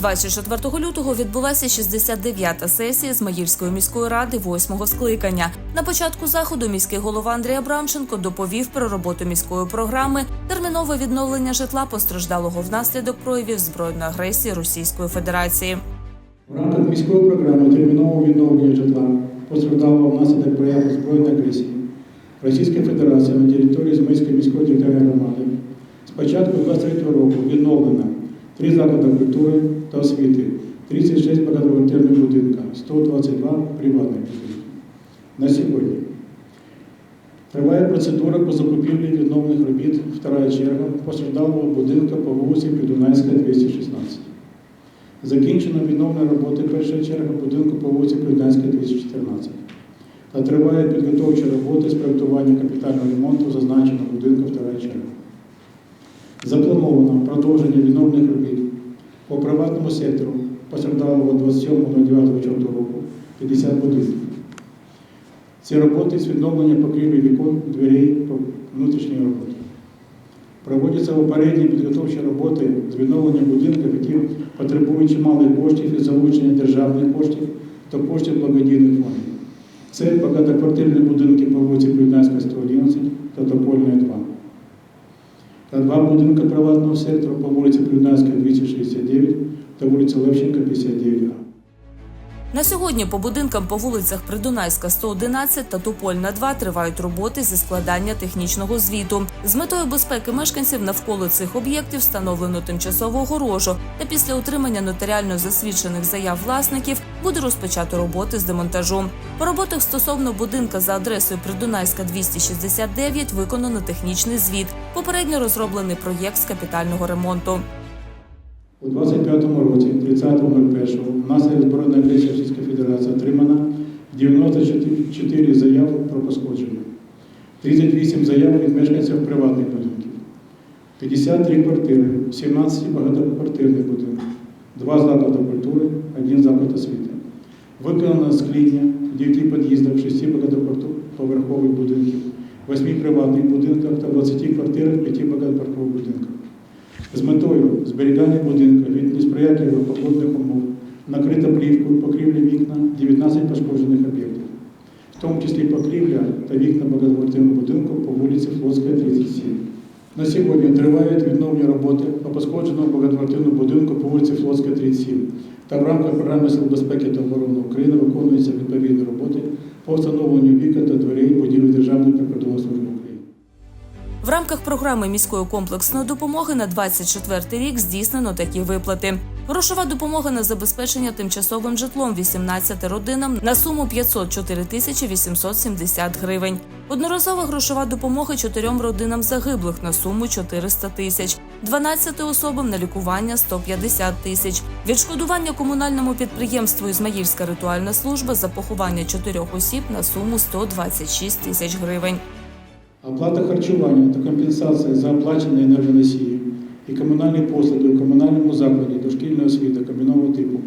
24 лютого відбулася 69-та сесія Змаївської міської ради восьмого скликання. На початку заходу міський голова Андрій Абрамченко доповів про роботу міської програми термінове відновлення житла постраждалого внаслідок проявів збройної агресії Російської Федерації. В рамках міської програми термінового відновлення житла постраждалого внаслідок прояву збройної агресії Російської Федерації на території Змейської міської територіальної громади з початку 23 року відновлено три заклади культури та освіти, 36 багатоквартирних будинків, 122 приватних будинків. На сьогодні триває процедура по закупівлі відновлених робіт вторая черга постраждалого будинку по вулиці Придунайська, 216. Закінчено відновлення роботи першої черги будинку по вулиці Придянська, 214. Та тривають підготовчі роботи з проєктування капітального ремонту зазначеного будинку вторая черга. Заплановано продовження відновлених робіт по приватному сектору постраждалого 27.09 року 50 будинків. Ці роботи з відновлення покрівлі вікон, дверей по внутрішній роботі. Проводяться попередні підготовчі роботи з відновлення будинків, які потребують чималих коштів і залучення державних коштів та коштів благодійних фондів. Це багатоквартирні будинки по вулиці Приднянська, 111 та Топольної 2. Та два будинки приватного сектору по вулиці Приднянська, 269 та вулиці Левченка, 59А. На сьогодні по будинкам по вулицях Придунайська 111 та Тупольна 2 тривають роботи зі складання технічного звіту. З метою безпеки мешканців навколо цих об'єктів встановлено тимчасову огорожу. Та після отримання нотаріально засвідчених заяв власників буде розпочато роботи з демонтажу. По роботах стосовно будинка за адресою Придунайська 269 виконано технічний звіт. Попередньо розроблений проєкт з капітального ремонту. У 25-му році, 30.01, внаслідок збройної агресії Російської Федерації отримано 94 заяви про пошкодження, 38 заяв від мешканців приватних будинків, 53 квартири, 17 багатоквартирних будинків, 2 заклади культури, 1 заклад освіти. Виконано скління в 9 під'їздах, 6 багатоповерхових будинків, 8 приватних будинках та 20 квартирах, 5 багатоповерхових будинках з метою зберігання будинку від несприятливих погодних умов накрита плівкою покрівлі вікна 19 пошкоджених об'єктів, в тому числі покрівля та вікна багатоквартирного будинку по вулиці Флотська, 37. На сьогодні тривають відновлені роботи по пошкодженому багатоквартирному будинку по вулиці Флотська, 37. Та в рамках програми Сил безпеки та оборони України виконуються відповідні роботи по встановленню вікон та дверей будівлі Державної прикордонної служби. В рамках програми міської комплексної допомоги на 24 рік здійснено такі виплати. Грошова допомога на забезпечення тимчасовим житлом 18 родинам на суму 504 тисячі 870 гривень. Одноразова грошова допомога чотирьом родинам загиблих на суму 400 тисяч, 12 особам на лікування 150 тисяч. Відшкодування комунальному підприємству Ізмаїльська ритуальна служба за поховання чотирьох осіб на суму 126 тисяч гривень. Оплата харчування та компенсація за оплачені енергоносії і комунальні послуги у комунальному закладі дошкільної освіти комбінованого типу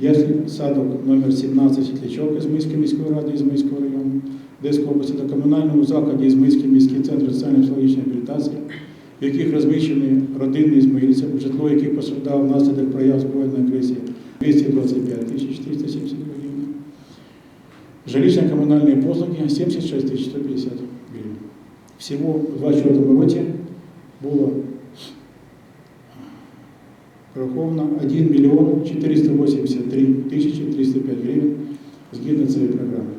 Яслі садок номер 17 Світлячок Ізмийської міської ради Ізмийського району Одеської області та комунальному закладі Ізмийський міський центр соціально-психологічної реабілітації, в яких розміщені родини ізмаїльців, житло яких постраждало внаслідок прояв збройної агресії 225 тисяч 470 гривень. Жилищно-коммунальные послуги 76 150 гривен. Всего в 2024 році було враховано 1 мільйон 483 тисячі 305 гривень згідно цієї програми.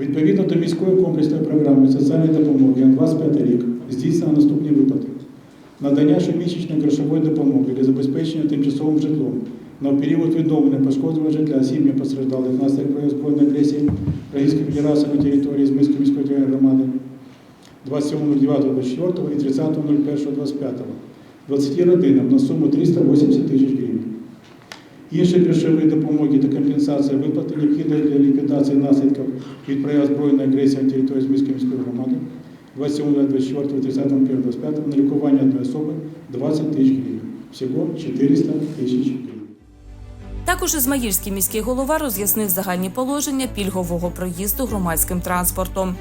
Відповідно до міської комплексної програми соціальної допомоги на 25 рік здійснено наступні виплати. Надання щомісячної грошової допомоги для забезпечення тимчасовим житлом на період відновлення пошкодженого житла сім'ї постраждалих внаслідок збройної агресії Російської Федерації на території Зміської міської громади 27.09.24 і 30.01.25 20 родинам на суму 380 тисяч гривень. Інші грошові допомоги та компенсація виплати необхідні для ліквідації наслідків від прояву збройної агресії на території Зміської міської громади 27.24, 30.01.25 на лікування одної особи 20 тисяч гривень. Всього 400 тисяч гривень. Також Ізмаїльський міський голова роз'яснив загальні положення пільгового проїзду громадським транспортом.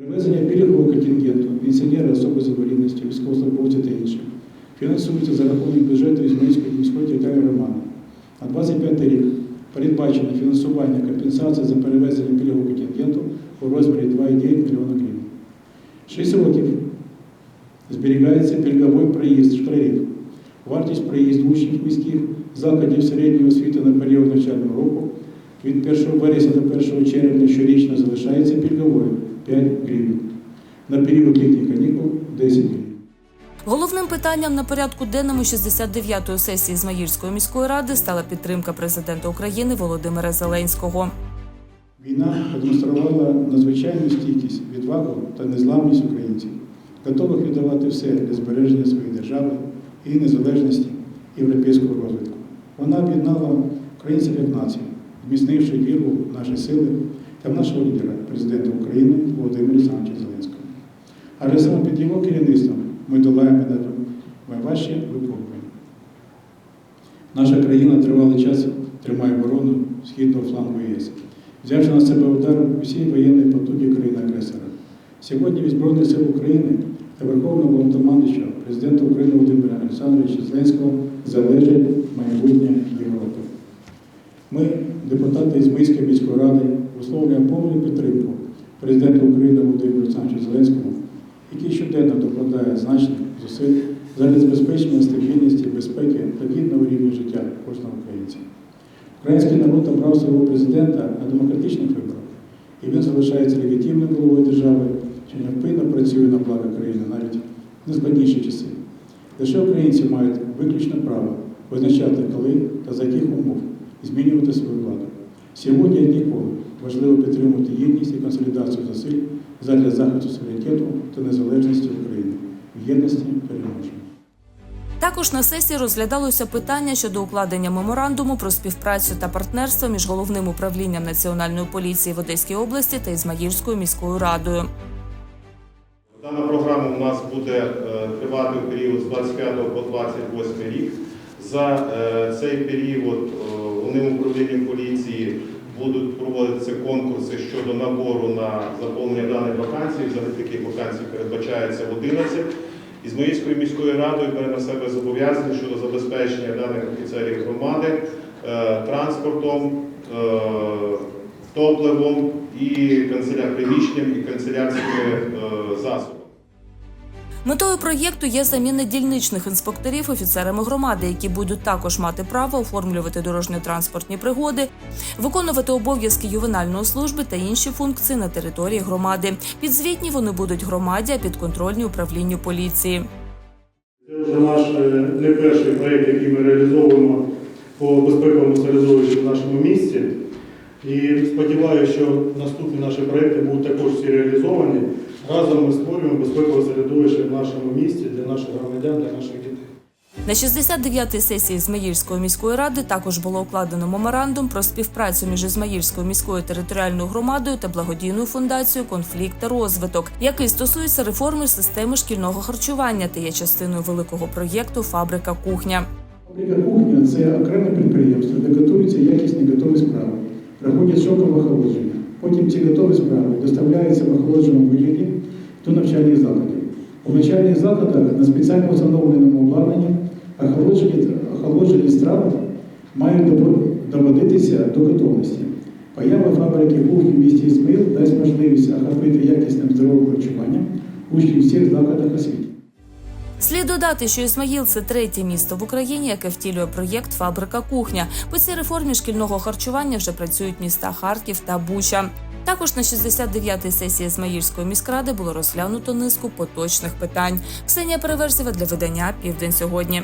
Перевезення пільгового контингенту, пенсіонери, особи з інвалідністю, військовослужбовці та інші фінансуються за рахунок бюджету Ізмаїльської міської передбачено фінансування компенсації за перевезення пільгового контингенту у розмірі 2,9 млн грн. 6 років зберігається пільговий проїзд школярів. Вартість проїзду учнів міських закладів середньої освіти на період навчального року від 1 вересня до 1 червня щорічно залишається пільговою 5 гривень. На період літніх канікул 10 гривень. Головним питанням на порядку денному 69-ї сесії Ізмаїльської міської ради стала підтримка президента України Володимира Зеленського. Війна продемонструвала надзвичайну стійкість, відвагу та незламність українців, готових віддавати все для збереження своєї держави і незалежності європейського розвитку. Вона об'єднала українців як націю, зміцнивши віру в наші сили та в нашого лідера, президента України Володимира Олександровича Зеленського. Адже саме під його керівництвом ми долаємо найважчі випробування. Наша країна тривалий час тримає оборону східного флангу ЄС, взявши на себе удар усій воєнної потуги країни-агресора. Сьогодні від Збройних сил України та Верховного Головнокомандуюча президента України Володимира Олександровича Зеленського залежить майбутнє Європи. Ми, депутати Ізмейської міської ради, висловлюємо повну підтримку президенту України Володимиру Олександровичу Зеленському, який щоденно докладає значних зусиль задля забезпечення стабільності, безпеки та гідного рівня життя кожного українця. Український народ обрав свого президента на демократичних виборах, і він залишається легітимним головою держави, що невпинно працює на благо країни навіть в найскладніші часи. Лише українці мають виключне право визначати, коли та за яких умов змінювати свою владу. Сьогодні, ніколи, важливо підтримувати єдність і консолідацію зусиль задля захисту суверенітету та незалежності України. В єдності переможемо. Також на сесії розглядалося питання щодо укладення меморандуму про співпрацю та партнерство між головним управлінням національної поліції в Одеській області та Ізмаїльською міською радою. Дана програма у нас буде е, тривати в період з 25 по 28 рік. За е, цей період е, головним управлінням поліції будуть проводитися конкурси щодо набору на заповнення даних вакансій. Взагалі таких вакансій передбачається 11. Ізмаїльською міською радою бере на себе зобов'язання щодо забезпечення даних офіцерів громади е, транспортом, е, топливом і канцеля- приміщенням і канцелярськими е, засобами. Метою проєкту є заміна дільничних інспекторів офіцерами громади, які будуть також мати право оформлювати дорожньо-транспортні пригоди, виконувати обов'язки ювенальної служби та інші функції на території громади. Підзвітні вони будуть громаді, а підконтрольні управлінню поліції. Це вже наш е, не перший проєкт, який ми реалізовуємо по безпековому середовищу в нашому місті. І сподіваюся, що наступні наші проєкти будуть також всі реалізовані. Разом ми створюємо безпекове середовище в нашому місті для наших громадян, для наших дітей. На 69-й сесії Ізмаїльської міської ради також було укладено меморандум про співпрацю між Ізмаїльською міською територіальною громадою та благодійною фундацією Конфлікт та розвиток, який стосується реформи системи шкільного харчування та є частиною великого проєкту Фабрика кухня. Фабрика кухня це окреме підприємство, де готуються якісні готові справи, проходять шокове охолодження. Потім ці готові справи доставляються в охолодженому вигляді до навчальних закладів. У навчальних закладах на спеціально встановленому обладнанні охолоджені, охолоджені страви мають доводитися до готовності. Поява фабрики кухні в місті Ізмаїл дасть можливість охопити якісним здоровим харчуванням учнів всіх закладах освіти. Слід додати, що Ісмаїл це третє місто в Україні, яке втілює проєкт Фабрика кухня. По цій реформі шкільного харчування вже працюють міста Харків та Буча. Також на 69-й сесії Ізмаїльської міськради було розглянуто низку поточних питань. Ксенія Переверсєва для видання Південь сьогодні.